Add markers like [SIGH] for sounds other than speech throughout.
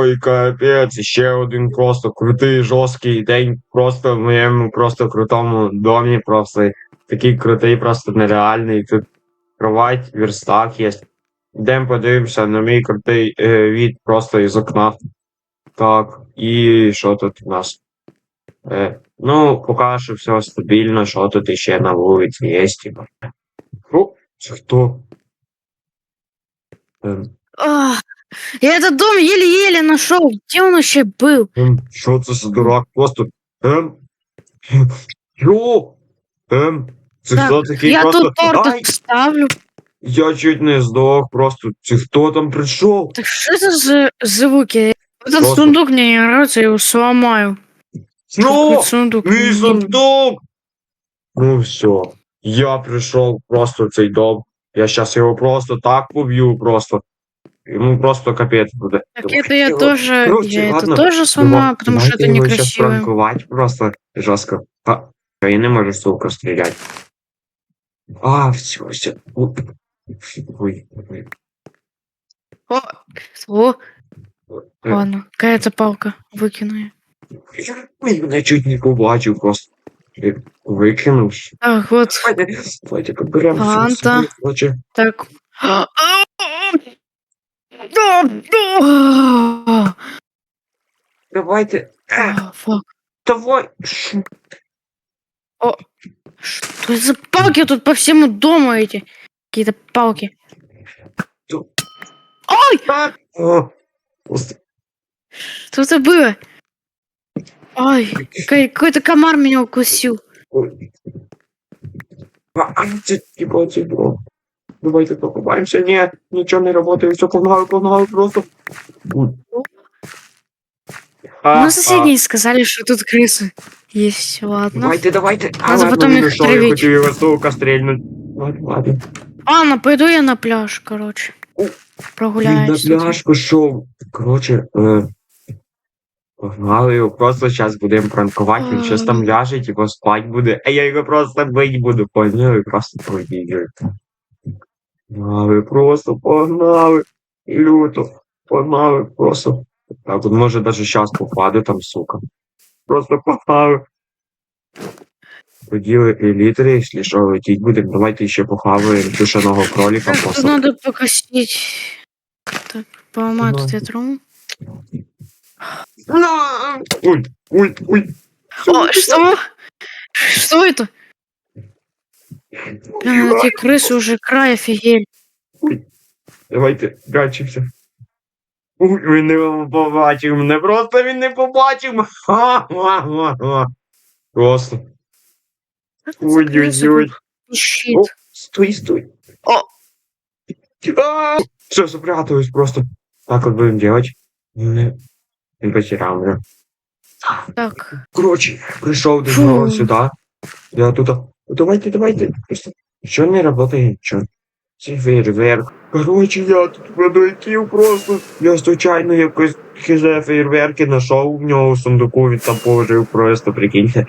Ой, капець, ще один просто крутий, жорсткий день. Просто в моєму просто крутому домі. Просто такий крутий, просто нереальний. Тут кровать, верстак є. Йдемо подивимося на мій крутий е, від просто із окна. Так, і що тут у нас? Е, ну, поки що все стабільно, що тут іще на вулиці є, типа. О, це хто? Ем, А, я этот дом еле-еле нашел. Где он вообще был? Ем, що це за дурак? Просто. Ем. Йо! Ем. Це хто такий я просто. тут тортик Ай! ставлю. Я чуть не здох, просто. Це хто там прийшов? Так что это за звуки? Этот Просто- сундук мне не нравится, я его сломаю. Ну! Какой сундук? Мій сундук! Ну все. Я прийшов просто в цей дом. Я щас його просто так поб'ю, просто. Ему просто капец будет. Так Думаю, это я его... тоже, Круче, я ладно. это тоже сама, Думаю, потому что это некрасиво. сейчас пранковать просто жестко. А, я не могу, сука, стрелять. А, все, все. Ой, ой. О, о. Э. Ладно, какая це палка? выкину. я. Я чуть не побачив просто. Э, Викинув. Так, вот. Давайте, давайте поберемо. Фанта. Так. А, да, да. Давайте. А, фак. давай. Ш- Что это за палки тут по всему дому эти? Какие-то палки. Ту- Ой, А, о, просто что это было? Ой, какой- какой-то комар меня укусил. Ой. А, а, це типу, це було. Давайте покупаємося. Ні, нічого не працює, все погнали, погнали просто. А, Ну, соседние сказали, что тут крысы есть. а, Ладно. Давайте, давайте. А, Надо ладно, потом він їх ушов, я хотів його сука стрільнути. Ладно, ладно. Ладно, пойду я на пляж, короче. Він на Прогуляюсь. пляж пішов. Коротше, е, погнали його, просто зараз будемо пранкувати, він щось там ляже, типу спать буде, а я його просто бить буду, поняли, просто побігли. Погнали, просто погнали. Люто, погнали, просто. Так, от може навіть зараз попаде там, сука. Просто погнали. Поділи елітри, якщо що, летіть будемо, давайте ще похаваємо тушеного кролика Так, тут просто. надо покосить. Так, поломаю тут ветру. На! Ой, ой, ой. О, что? Что это? Блин, эти крысы уже край офигели. Давайте прячемося. Ой, він не побачив мене, просто він не побачив. Ха-ха-ха-ха. [LAUGHS] Просто. Как это за крысы Ой-ой-ой. тут Щит. О, стой, стой. О. А! Все, запряталось просто. Так вот будем делать. Не, не потерял меня. Так, Короче, пришел до Фу. него сюда. Я тут. Давайте, давайте. Просто. Что не работает. Це фейерверк. Короче, я тут прилетів просто. Я случайно якось хизе фейерверки знайшов в нього в сундуку, він там положив просто, прикиньте.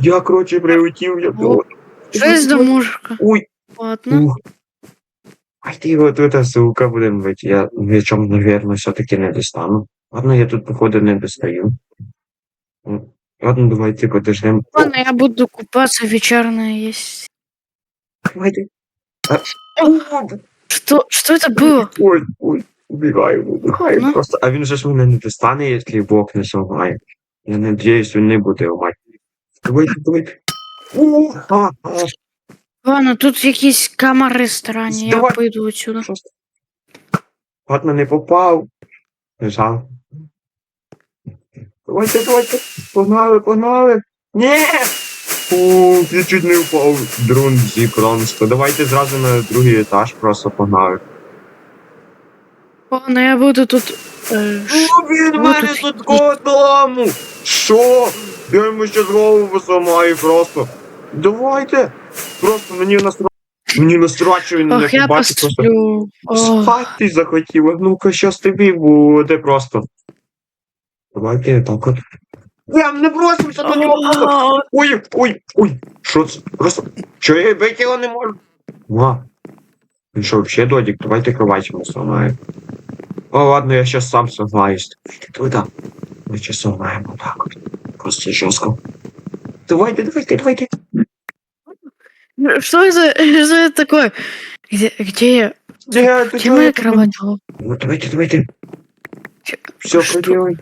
Я, короче, прилетів, я О. шесть домушка. Ой, Ладно. ух. Ай ти його тут, сука, будемо бити. Я нічому, наверное, все-таки не достану. Ладно, я тут, походу, не достаю. Ладно, давайте подождем. Ладно, я буду купаться, вечерная есть. давайте. А, Что, что это было? Ой, ой, убігаю, убігаю Ну. просто. А він же ж мене не достане, якщо Бог не зламає. Я надіюсь, він не буде ламати. Давайте, давайте. О, а, а, Ладно, тут якісь комари странні, я Давай. пойду отсюда. просто. Ладно, не попав. Жал. Давайте, давайте. Погнали, погнали. Ні! О, я чуть не впав. Дрон зі кронсько. Давайте зразу на другий етаж просто погнали. Ладно, я буду тут. Е, ш- він Ну, мене тут тут коло дому! Що? Я йому ще голову зламаю просто. Давайте! Просто мені насра... Мені він не Ох, я побачить просто. посплю. Спати захотів, ну-ка щас тобі буде просто. Давайте так от. Я не бросимося до нього просто. Ой, ой, ой. Що це? Просто. Що я вийти його не можу? Ма. Він що, взагалі додік? Давайте кровать йому зламаємо. О, ладно, я сейчас сам согнаюсь. Туда. Мы сейчас согнаем вот так вот. Просто жестко. Давайте, давайте, давайте. Что это, что это такое? Где, где я? Да, Где моя кровать? была? Ну, давайте, давайте. Чё- Все, что? проделай.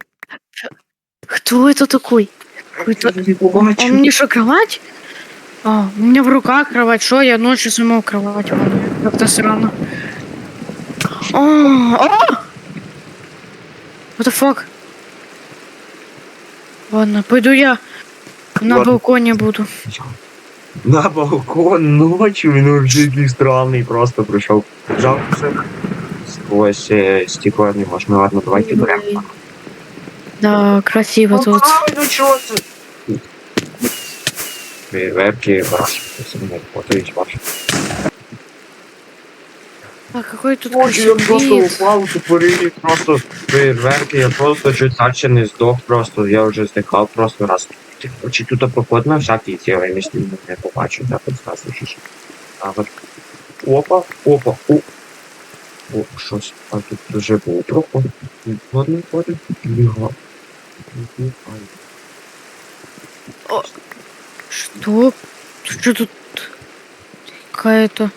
Кто это такой? Какой-то- Не пугай, А мне что, кровать? А, у меня в руках кровать. Что я ночью саму кровать Как-то странно. А, а! What the fuck? Ладно, пойду я на Ладно. балконе буду. На балкон ночью, ну, житель странный просто пришел. Жалко, сквозь э, стекло не можно. Ладно, давайте прям. Да, красиво тут. Ай, ну чё ты? Фейерверки, ваши, фотоить ваши. А какой тут Ночью я просто красивый упал, тупорили просто фейерверки, я просто чуть дальше не сдох просто, я вже здихав просто раз. Короче, тут проход на всякий делаем, если не побачу, так от зразу ж. А от опа, опа, о. О, щось, а тут вже був проход. Ладно, ходить, бігав. Что? Что тут? Какая-то...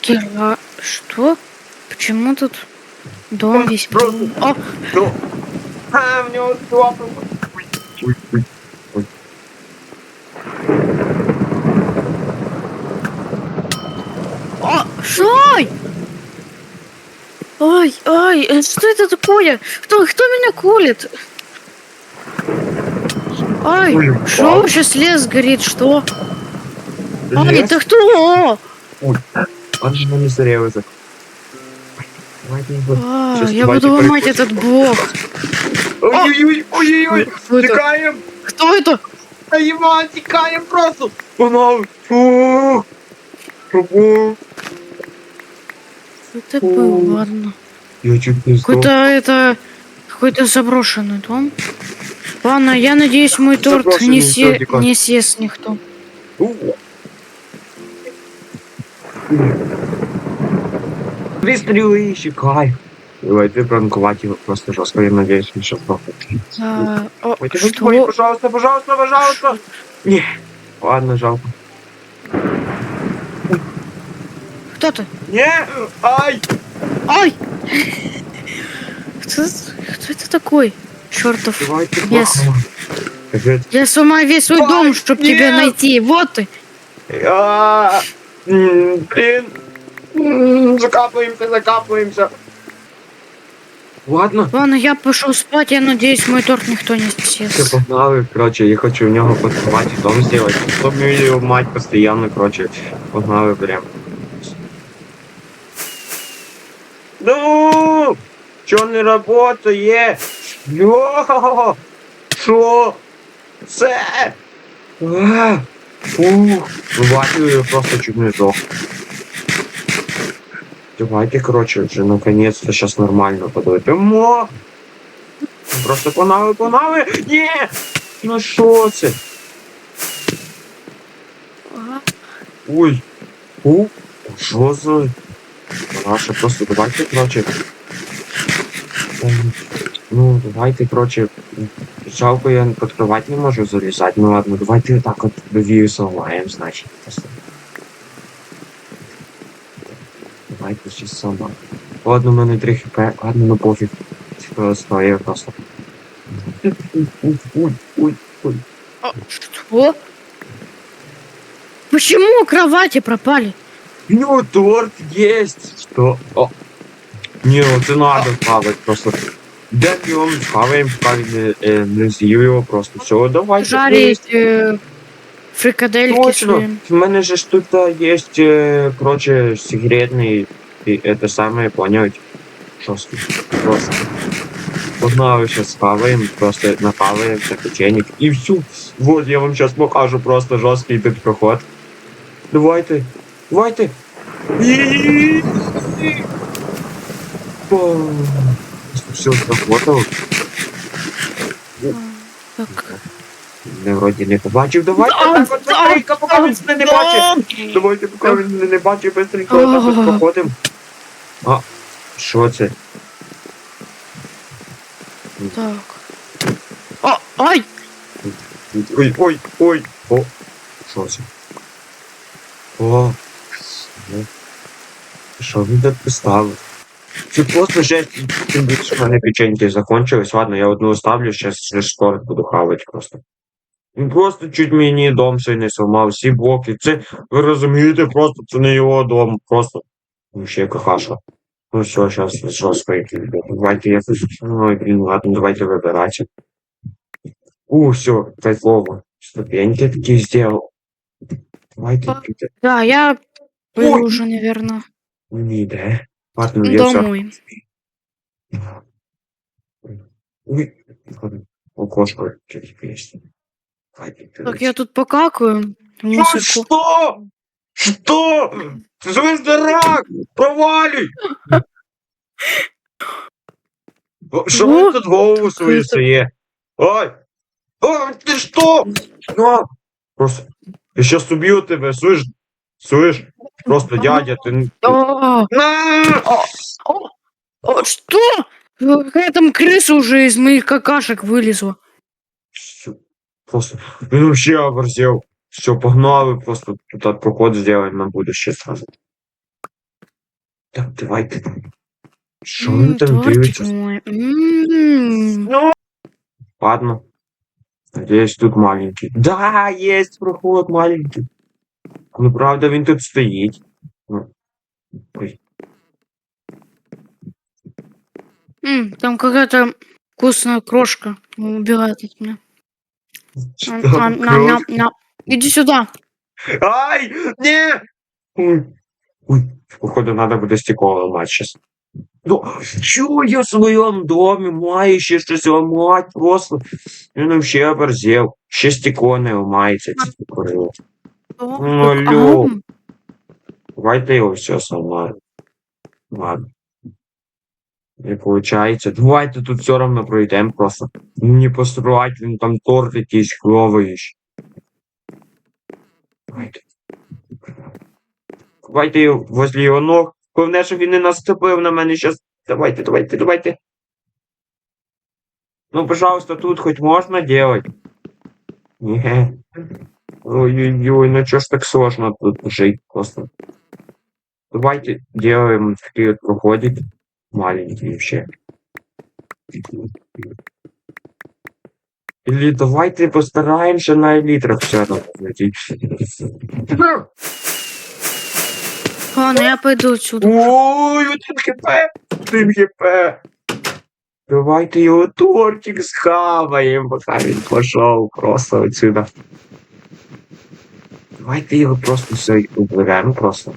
Кира... Что? Почему тут дом Он весь... просто- О, Что? А, в нього стопа. Ой, ой, ой, ой. о, Шой! Ой, ой, э, что это такое? Кто, кто меня колет? Ай, Ой, что упал. вообще лес горит, что? Ай, Лес? это кто? Ой, он же не зарезал. Давайте его. А, Сейчас я давайте буду ломать перекусим. этот блок. Ой-ой-ой, ой-ой-ой, Кто это? тікаємо! Кто это? Та Іван, тікаємо просто! Погнали! Фу! Фу! Что это было? Ладно. Я чуть не Какой-то здох. это... Какой-то заброшенный дом. Ладно, я надеюсь, мой торт Заброшенный не, се... додика. не съест никто. Дві стріли, чекай. Давайте пранкувати його просто жорстко, я надіюсь, він ще здохне. А, о, Ой, ты что? Ой, пожалуйста, пожалуйста, пожалуйста. Не. Ладно, жалко. Кто ты? Не. Ай. Ай! [LAUGHS] Кто, кто это такой? Чертов. Давайте Yes. бахнем. Капец. Я сломаю весь свой Ай, дом, чтобы тебя нет! найти. Вот ты. А, м, Блин. М, Закапываемся, закапываемся. Ладно. Ладно, я пошел спать. Я надеюсь, мой торт никто не Все съест. погнали, короче, я хочу в нього под кровати дом сделать. Чтобы ее мать постоянно, короче, погнали прям. Ну, чё не работает? Йо, шо? Це? А, Фух, бачу, я просто чуть не здох. Давайте, короче, вже наконец-то сейчас нормально подойдемо. Просто погнали, погнали! Ні! Ну що це? Ой. У, що за... Наша просто давайте, короче. Ну, давайте, короче. Жалко, я под кровать не можу залізати. Ну ладно, давайте так от довію сломаємо, значить. Просто. Давайте ще сама. Ладно, у мене 3 хп, ладно, ну пофіг. Типа, стоїть просто. Ой, ой, ой, ой. А, Что? Почему кровати пропали? У него торт есть. Что? О. Не, ну це надо хавать просто. Де його хаваємо, поки не, е, не з'їв його просто. Все, давайте. Жарить э, фрикадельки Точно. свои. В мене же ж тут а, есть, е, короче, секретний, і это самое, понять. Жорсткий. Просто. Погнали сейчас схаваем, просто напаваемся печенек и всю. Вот я вам сейчас покажу просто жесткий тут проход. Давайте, давайте. Все сработало. Так. Не вроді не побачив. Давайте так от быстренько, поки він мене не бачить. Давайте, поки він мене не бачить, быстренько отак от проходимо. А, що це? Так. О, ай! Ой, ой, ой. О, що це? О, що він тут поставив? Це просто жесть, тим більше в мене печеньки закончились. Ладно, я одну оставлю, зараз ще скоро буду хавати просто. Він просто чуть мені дом свій не сломав, всі блоки. Це, ви розумієте, просто це не його дом, просто. Ну, ще какаша. Ну все, зараз жорстко який. Давайте я Ой, блін, ладно, давайте вибирати. У, все, кайфово. Ступеньки такие сделал. Давайте, Да, я уже, наверное, не да. Ладно, я домой. Ой. Окошко. Давайте, Так, я тут покакаю. в Что? Что? Звездорак! Провалюй! Що ви тут голову свою своє? Ой! Ой, ти що? Ну, просто, я щас уб'ю тебе, слышь? Слышь? Просто дядя, ты... О, На! о, о, что? Какая там крыса уже из моих какашек вылезла. Всё. Просто, він вообще оборзел. Все, погнали, просто тут проход сделаем на будущее сразу. Так, давайте. Що він М, там дивиться? М. Ладно. Надеюсь, тут маленький. Да, есть проход маленький. Ну, правда, він тут стоїть. Ну. Ой. М, Там какая-то вкусная крошка убегает от меня. Что, На, на, на, крошка? на. Иди сюда. Ай! Не! Ой. Ой, походу, надо буде стекло ламати щас. Ну, чого я в своєму домі маю ще щось ламати просто? Він вообще оборзел. Ще стекло не ламається, це покорило. О, Ну, алло. ага. Давайте його все сломаю. Ладно. Не получается. Давайте тут все равно пройдем просто. Не построить, він там торт якийсь кльовий. Давайте. Давайте возле його ног. Головне, щоб він не наступив на мене щас. Давайте, давайте, давайте. Ну, пожалуйста, тут хоть можно делать? Не. Ой-ой-ой, ну чё ж так сложно тут жить просто. Давайте делаем такие вот проходик маленькие вообще. Или давайте постараемся на элитрах все равно найти. Ладно, я пойду отсюда. Ой, один хп! Один хп! Давайте його тортик схаваємо, поки він пішов просто отсюда. Давайте його просто все уберемо просто.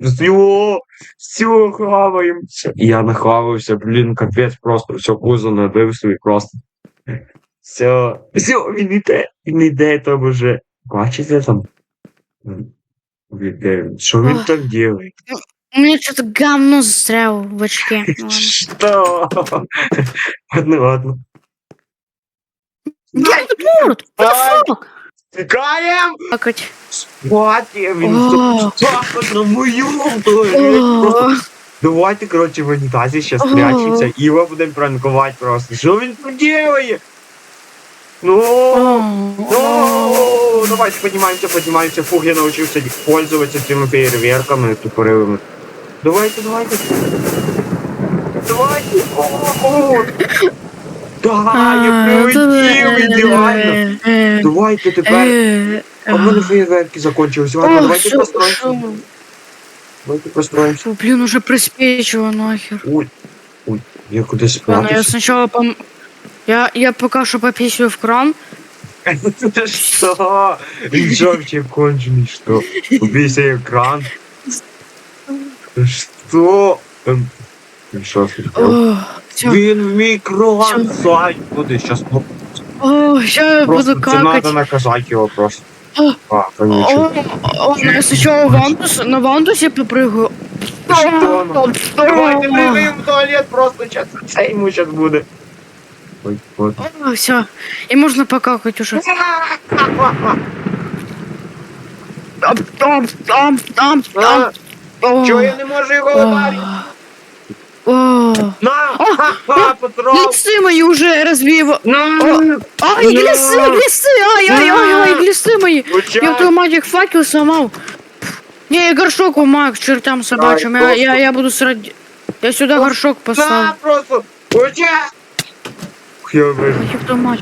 Все, все, хаваємо. Я нахавався, блін, капець, просто все кузо набив собі просто. Все, все, він іде, він іде там уже. Бачите там? Блін? Що він там робить? У меня что-то говно застряло в очке. Что? Ладно, ладно. Я тут! What the fuck? Тікаєм! Спати, він на. Просто Давайте, коротше, в унітазі ще спрячемося, і його будемо пранкувати просто. Що він тут? Ну, ну, давайте поднимаемся, поднимаемся. Фух, я научился пользоваться цими фейерверками тупорилими. Давайте, давайте. Давайте. О, о. Да, я прилетів, ідеально. Е, Давайте тепер. е, А в мене фейерверки закончились. Ладно, О, давайте що- построимся. що? Давайте построимся. Фу, Блин, уже приспичило нахер. Ой, ой, я кудись Ладно, я спрятався. сначала пом... Я, я пока что пописываю в кран. Ты что? Він що вообще конченый, что? Убейся экран. Ты Что? Эм, Він що О, все. Він в мій кран, Всё. Буде щас. ну, О, сейчас я Просто буду це надо какать. наказати його просто. О. А, конечно. О, ладно, я сначала вантус, на вантусе попрыгаю. Что ну? Давайте пригаємо в туалет, просто сейчас це йому щас буде. Ой, от. О, все. И можно покакать уже. [LAUGHS] Там, там, там, там, там. А, Чого я не можу його О, ударити? О, На! Ха-ха, Петро! глисты мои уже развеял. На! Ай, глисты, глисты, ай, ай, ай, ай, глисты мои. Я Влучай! твою мать их факел сломал. Не, я горшок умаю к чертям собачьим. Я, я, я буду срать. Я сюда горшок На, поставлю. просто! Влучай! Я вижу. Ай, ёб твою мать.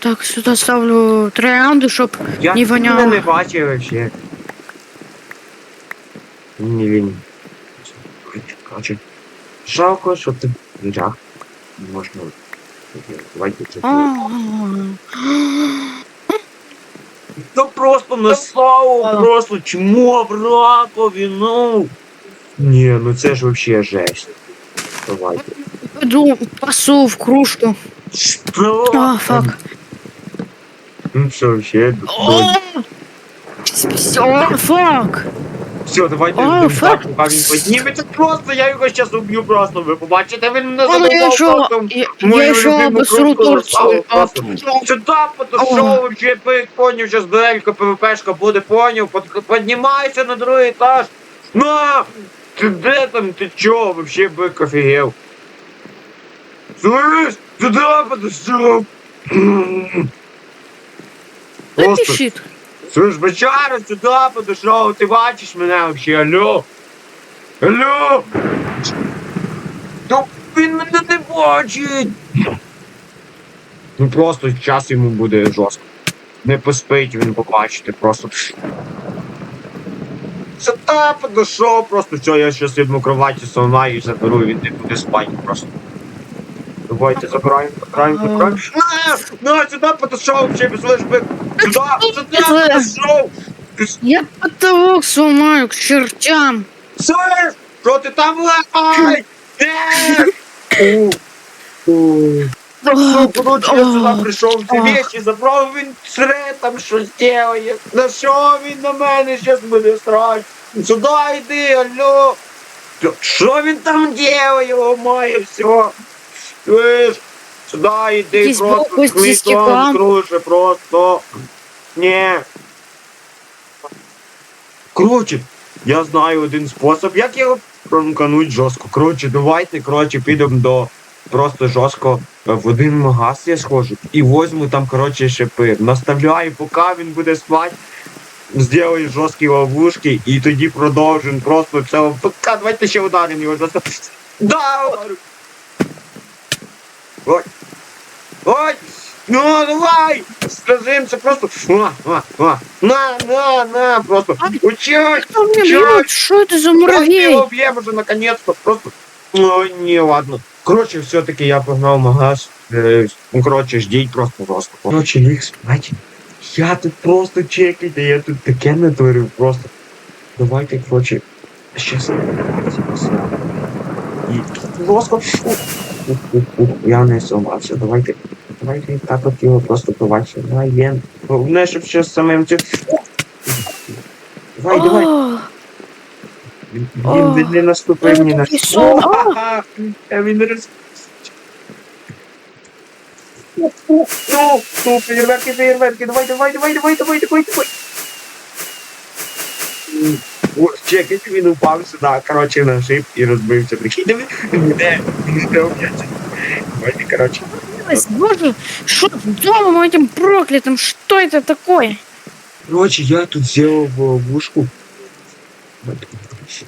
Так, сюда ставлю троянды, чтоб Я Не тебе воняло. не бачив вообще. Не він. Короче, жалко, що ти ляг. Можна. Давайте це. А, Ну просто на славу, просто чмо в ракові, ну. Ні, ну це ж вообще жесть. Давайте. Пойду пасу в кружку. Що? А, фак. Ну все, вообще. О, фак. Все, давайте О, ждемо фак. так, поки він підніметься. Просто я його зараз уб'ю просто. Ви побачите, він не Ладно, я задовбав еще, фактом. я, Мою я еще любимую обосру кружку Турцию. А, расставил Сюда подошел, вообще понял, сейчас дуэлька ПВПшка буде, понял, под, поднимайся на другой этаж. На! Ты где там, ты чё, вообще бык офигел? Слышь, сюда подошел. Да Просто, пищит. слышь, бычара, сюда подошел, ты бачишь меня вообще, алло? Алло? Да він мене не бачить. Ну просто час йому буде жорстко. Не поспить він побачити, просто. Сюда подошов, просто все, я щас йому кроваті сломаю і заберу, і він не буде спати просто. Давайте забираємо, забираємо, забираємо. На, сюди подошов, вообще без лежби. Сюди, сюди подошов. Я потолок сломаю к чертям. Слышь, що ти там лапай? Де? Ну, короче, я сюди прийшов, ці вещи забрав, він сре там щось делає. На що він на мене щас буде срать? Сюди йди, алло. Що він там делає, о моє все? Слышь, сюди йди, Якісь просто твій стекла. дом круже, просто. Не. Короче, я знаю один спосіб, як його промкануть жорстко. Коротше, давайте, коротше, підемо до просто жорстко е, в один магаз я схожу і возьму там, коротше, шипи. Наставляю, поки він буде спати. Сделаю жорсткі ловушки і тоді продовжимо просто це. Пока, давайте ще ударимо його жорстко. Да! ударю. Ой! Ой! Ну, давай! Скажимося просто. А, а, а. На, на, на, просто. Ай. Учись! Кто меня Чё? бьет? Что это за Давайте муравей? его убьем уже наконец-то. Просто. Ой, не, ладно. Короче, все-таки я погнал в магаз. Э, ну, короче, ждіть просто просто. Короче, ліг спать. Я тут просто чекайте, я тут таке натворив просто. Давайте, короче, щас. І просто. Ух, ух, ух, ух, Я не сломався. Давайте. Давайте так от його просто побачимо. Давай, Лен. Головне, щоб ще самим цим. Давай, давай. Він, він, не наступив ні на що. [LAUGHS] А він роз... Ну, ну, ну, фейерверки, фейерверки, давай, давай, давай, давай, давай, давай, давай М, О, чекайте, він упав сюди, коротше, на шип і розбився. Прикинь, диви, він йде, він йде об'яться. Давайте, коротше. Боже, что с домом этим проклятым? Что это такое? Коротше, я тут зробив ловушку.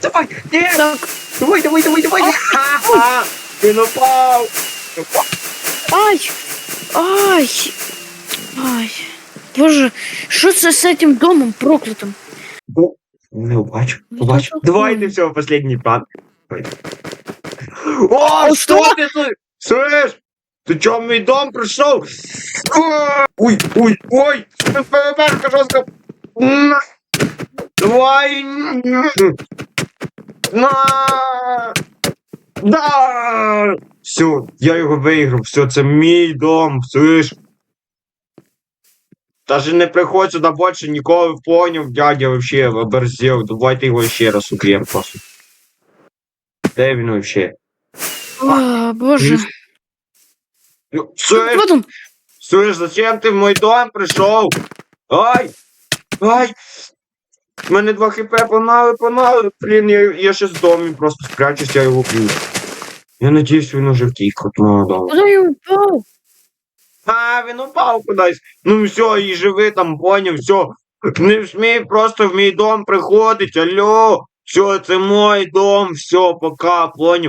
Давай, ні, Так, давай, давай, давай, давай. Ха-ха, він упав. ай, ай, ай. Боже, что це с этим домом проклятым? Ну, не бачу, Ну, побачу. такое. Давайте все, последний план. О, А что что? ты тут? Слышь, ты чё, в мой дом пришел? Ой, ой, ой, ПВП, жестко. На. Давай. На. Да. Все, я його виграв, все, це мій дом, слышь. Даже не приходь сюди більше ніколи поняв, дядя вообще оборзел. Давайте його ще раз уб'ємо просто. Де він вообще? О, боже. Ну, Слышь, Вот он. слышь, зачем ти в мой дом прийшов? Ай! Ай! У мене два хп панали, панали. Блін, я, я ще з домі просто спрячусь, я його б'ю. Я надіюсь, він уже втік від мого дому. Куда я упал? А, він упав кудись. Ну все, і живи там, поняв, все. Не смій просто в мій дом приходить, алло. Все, це мой дом, все, пока, поняв.